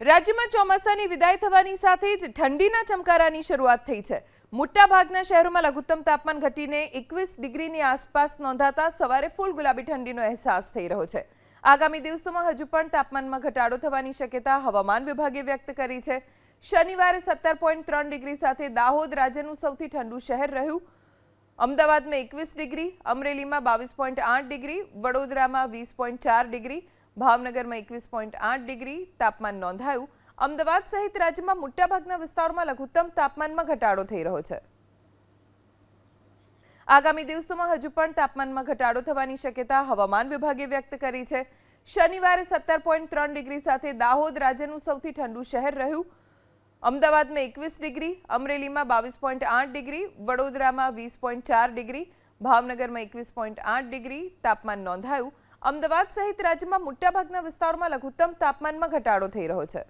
રાજ્યમાં ચોમાસાની વિદાય થવાની સાથે જ ઠંડીના ચમકારાની શરૂઆત થઈ છે. મોટાભાગના શહેરોમાં લઘુત્તમ તાપમાન ઘટીને એકવીસ ડિગ્રીની આસપાસ નોંધાતા સવારે ફૂલ ગુલાબી ઠંડીનો અહેસાસ થઈ રહ્યો છે. આગામી દિવસોમાં હજુ પણ તાપમાનમાં ઘટાડો થવાની શક્યતા હવામાન વિભાગે વ્યક્ત કરી છે. શનિવારે સત્તર પોઈન્ટ ત્રણ ડિગ્રી સાથે દાહોદ રાજ્યનું સૌથી ઠંડુ શહેર રહ્યું. અમદાવાદમાં એકવીસ ડિગ્રી, અમરેલીમાં બાવીસ પોઈન્ટ આઠ ડિગ્રી, વડોદરામાં વીસ પોઈન્ટ ચાર ડિગ્રી ભાવનગરમાં એકવીસ પોઈન્ટ આઠ ડિગ્રી તાપમાન નોંધાયું. અમદાવાદ સહિત રાજ્યમાં મોટાભાગના વિસ્તારોમાં લઘુત્તમ તાપમાનમાં ઘટાડો થઈ રહ્યો છે. આગામી દિવસોમાં હજુ પણ તાપમાનમાં ઘટાડો થવાની શક્યતા હવામાન વિભાગે વ્યક્ત કરી છે. શનિવારે સત્તર પોઈન્ટ ત્રણ ડિગ્રી સાથે દાહોદ રાજ્યનું સૌથી ઠંડુ શહેર રહ્યું. અમદાવાદમાં એકવીસ ડિગ્રી, અમરેલીમાં બાવીસ પોઈન્ટ આઠ ડિગ્રી, વડોદરામાં વીસ પોઈન્ટ ચાર ડિગ્રી, ભાવનગરમાં એકવીસ પોઈન્ટ આઠ ડિગ્રી તાપમાન નોંધાયું. અમદાવાદ સહિત રાજ્યમાં મોટાભાગના વિસ્તારોમાં લઘુત્તમ તાપમાનમાં ઘટાડો થઈ રહ્યો છે.